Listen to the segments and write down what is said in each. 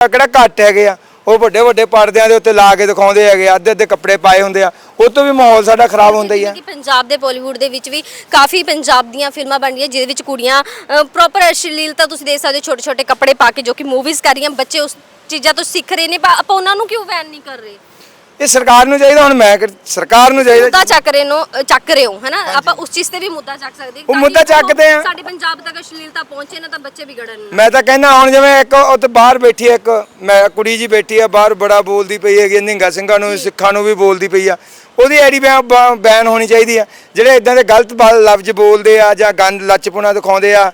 ਕਿਹੜਾ ਘੱਟ ਹੈਗੇ ਆ? ਉਹ ਵੱਡੇ ਵੱਡੇ ਪਰਦਿਆਂ ਦੇ ਉੱਤੇ ਲਾ ਕੇ ਦਿਖਾਉਂਦੇ ਹੈਗੇ ਆ, ਅੱਧੇ ਅੱਧੇ ਕੱਪੜੇ ਪਾਏ ਹੁੰਦੇ ਆ। ਉਹ ਤੋਂ ਵੀ ਮਾਹੌਲ ਸਾਡਾ ਖਰਾਬ ਹੁੰਦਾ ਹੀ ਆ। ਕਿ ਪੰਜਾਬ ਦੇ ਬਾਲੀਵੁੱਡ ਦੇ ਵਿੱਚ ਵੀ ਕਾਫੀ ਪੰਜਾਬ ਦੀਆਂ ਫਿਲਮਾਂ ਬਣ ਰਹੀਆਂ ਜਿਹਦੇ ਵਿੱਚ ਕੁੜੀਆਂ ਪ੍ਰੋਪਰ ਅਸ਼ਲੀਲਤਾ ਤੁਸੀਂ ਦੇਖ ਸਕਦੇ ਹੋ ਛੋਟੇ ਛੋਟੇ ਕੱਪੜੇ ਪਾ ਕੇ ਜੋ ਕਿ ਮੂਵੀਜ਼ ਕਰ ਰਹੀਆਂ ਬੱਚੇ ਉਸ ਚੀਜ਼ਾਂ ਤੋਂ ਸਿੱਖ ਰਹੇ ਨੇ ਪਰ ਆਪਾਂ ਉਹਨਾਂ ਨੂੰ ਕਿਉਂ ਬੈਨ ਨਹੀਂ ਕਰ ਰਹੇ? ਇਹ ਸਰਕਾਰ ਨੂੰ ਚਾਹੀਦਾ ਹੁਣ ਮੈਂ ਕਿ- ਸਰਕਾਰ ਨੂੰ ਚਾਹੀਦਾ ਮੁੱਦਾ ਚੱਕ ਰਹੇ ਨੂੰ ਚੱਕ ਰਹੇ ਹੋ ਹੈਨਾ? ਆਪਾਂ ਉਸ ਚੀਜ਼ ਤੇ ਵੀ ਮੁੱਦਾ ਚੱਕ ਸਕਦੇ ਹਾਂ। ਉਹ ਤਾਂ ਮੁੱਦਾ ਕਿ ਚੱਕਦੇ ਆ। ਸਾਡੇ ਪੰਜਾਬ ਤੱਕ ਅਸ਼ਲੀਲਤਾ ਪਹੁੰਚੇ ਨਾ ਤਾਂ ਬੱਚੇ ਵਿਗੜਨ। ਨਾ ਮੈਂ ਤਾਂ ਕਹਿੰਦਾ ਹੁਣ ਜਿਵੇਂ ਇੱਕ ਉੱਥੇ ਬਾਹਰ ਬੈਠੀ ਹੈ ਇੱਕ ਮੈਂ ਕੁੜੀ ਜੀ ਬੈਠੀ ਆ ਬਾਹਰ ਬੜਾ ਬੋਲਦੀ ਪਈ ਹੈਗੀ ਨਿੰਗਾ ਸਿੰਘਾਂ ਨੂੰ ਸਿੱਖਾਂ ਨੂੰ ਵੀ ਬੋਲਦੀ ਪਈ ਆ। ਉਹਦੀ ਆਈਡੀ ਬੈਨ ਹੋਣੀ ਚਾਹੀਦੀ ਆ। ਜਿਹੜੇ ਇਦਾਂ ਦੇ ਗਲਤ ਬ- ਲਫ਼ਜ਼ ਬੋਲਦੇ ਆ ਜਾਂ ਗੰਦ ਲੱਚਪੁਣਾ ਦਿਖਾਉਂਦੇ ਆ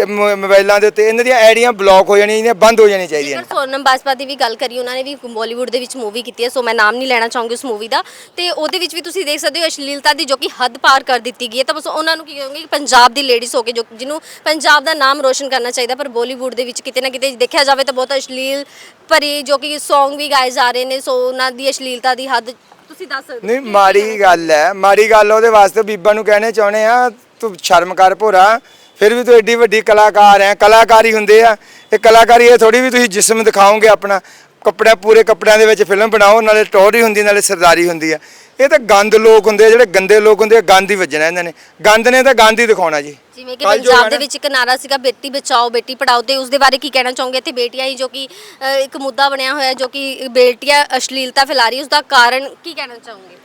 ਤੇ ਮ- ਮੋਬਾਈਲਾਂ ਦੇ ਉੱਤੇ ਇਹਨਾਂ ਦੀਆਂ ਆਈਡੀਆਂ ਬਲੌਕ ਹੋ ਜਾਣੀਆਂ ਜਾਂ ਬੰਦ ਹੋ ਜਾਣੀਆਂ ਚਾਹੀਦੀਆਂ ਜੇਕਰ ਸੋਨਮ ਬਾਜਪਾ ਦੀ ਵੀ ਗੱਲ ਕਰੀ ਉਹਨਾਂ ਨੇ ਵੀ ਬਾਲੀਵੁੱਡ ਦੇ ਵਿੱਚ ਮੂਵੀ ਕੀਤੀ ਹੈ ਸੋ ਮੈਂ ਨਾਮ ਨਹੀਂ ਲੈਣਾ ਚਾਹੂੰਗੀ ਉਸ ਮੂਵੀ ਦਾ। ਤੇ ਉਹਦੇ ਵਿੱਚ ਵੀ ਤੁਸੀਂ ਦੇਖ ਸਕਦੇ ਹੋ ਅਸ਼ਲੀਲਤਾ ਦੀ ਜੋ ਕਿ ਹੱਦ ਪਾਰ ਕਰ ਦਿੱਤੀ ਗਈ ਹੈ। ਤਾਂ ਬਸ ਉਹਨਾਂ ਨੂੰ ਕੀ ਕਹੋਗੇ ਕਿ ਪੰਜਾਬ ਦੀ ਲੇਡੀਜ਼ ਹੋ ਕੇ ਜੋ ਜਿਹਨੂੰ ਪੰਜਾਬ ਦਾ ਨਾਮ ਰੋਸ਼ਨ ਕਰਨਾ ਚਾਹੀਦਾ ਪਰ ਬਾਲੀਵੁੱਡ ਦੇ ਵਿੱਚ ਕਿਤੇ ਨਾ ਕਿਤੇ ਦੇਖਿਆ ਜਾਵੇ ਤਾਂ ਬਹੁਤ ਅਸ਼ਲੀਲ ਭਰੀ ਜੋ ਕਿ Song ਵੀ ਗਾਏ ਜਾ ਰਹੇ ਨੇ ਸੋ ਉਹਨਾਂ ਦੀ ਅਸ਼ਲੀਲਤਾ ਦੀ ਹੱਦ ਤੁਸੀਂ ਦੱਸ ਸਕਦੇ ਹੋ ਨਹੀਂ ਮਾੜੀ ਗੱਲ ਹੈ ਮਾੜੀ ਗੱਲ ਉਹਦੇ ਵਾਸਤੇ ਬੀਬਾ ਨੂੰ ਕਹਿਣੇ ਚਾਹੁੰਦੇ ਆ ਤੂੰ ਸ਼ਰਮ ਕਰ ਭੋਰਾ। ਫਿਰ ਵੀ ਤੂੰ ਐਡੀ ਵੱਡੀ ਕਲਾਕਾਰ ਹੈ ਕਲਾਕਾਰੀ ਹੁੰਦੇ ਆ। ਇਹ ਕਲਾਕਾਰੀ ਇਹ ਥੋੜੀ ਵੀ ਤੁਸੀਂ ਜਿਸਮ ਦਿਖਾਓਗੇ ਆਪਣਾ। ਕੱਪੜੇ ਪੂਰੇ ਕੱਪੜਿਆਂ ਦੇ ਵਿੱਚ ਫਿਲਮ ਬਣਾਓ ਨਾਲੇ ਟੌਰੀ ਹੁੰਦੀ ਨਾਲੇ ਸਰਦਾਰੀ ਹੁੰਦੀ ਆ। ਇਹ ਤਾਂ ਗੰਦ ਲੋਕ ਹੁੰਦੇ ਆ ਜਿਹੜੇ ਗੰਦੇ ਲੋਕ ਹੁੰਦੇ ਆ ਗੰਦ ਹੀ ਵੱਜਣਾ ਇਹਨਾਂ ਨੇ। ਗੰਦ ਨੇ ਤਾਂ ਗੰਦ ਹੀ ਦਿਖਾਉਣਾ ਜੀ। ਜਿਵੇਂ ਕਿ ਕੱਲ੍ਹ ਜੋ ਪੰਜਾਬ ਦੇ ਨਾ- ਵਿੱਚ ਇੱਕ ਨਾਰਾ ਸੀਗਾ ਬੇਟੀ ਬਚਾਓ ਬੇਟੀ ਪੜਾਓ ਤੇ ਉਸ ਦੇ ਬਾਰੇ ਕੀ ਕਹਿਣਾ ਚਾਹੋਗੇ? ਤੇ ਬੇਟੀਆਂ ਹੀ ਜੋ ਕਿ ਅ, ਇੱਕ ਮੁੱਦਾ ਬਣਿਆ ਹੋਇਆ ਜੋ ਕਿ ਬੇਟੀਆਂ ਅਸ਼ਲੀਲਤਾ ਫੈਲਾ ਰਹੀ ਉਸ ਦਾ ਕਾਰਨ ਕੀ ਕਹਿਣਾ ਚਾਹੋਗੇ?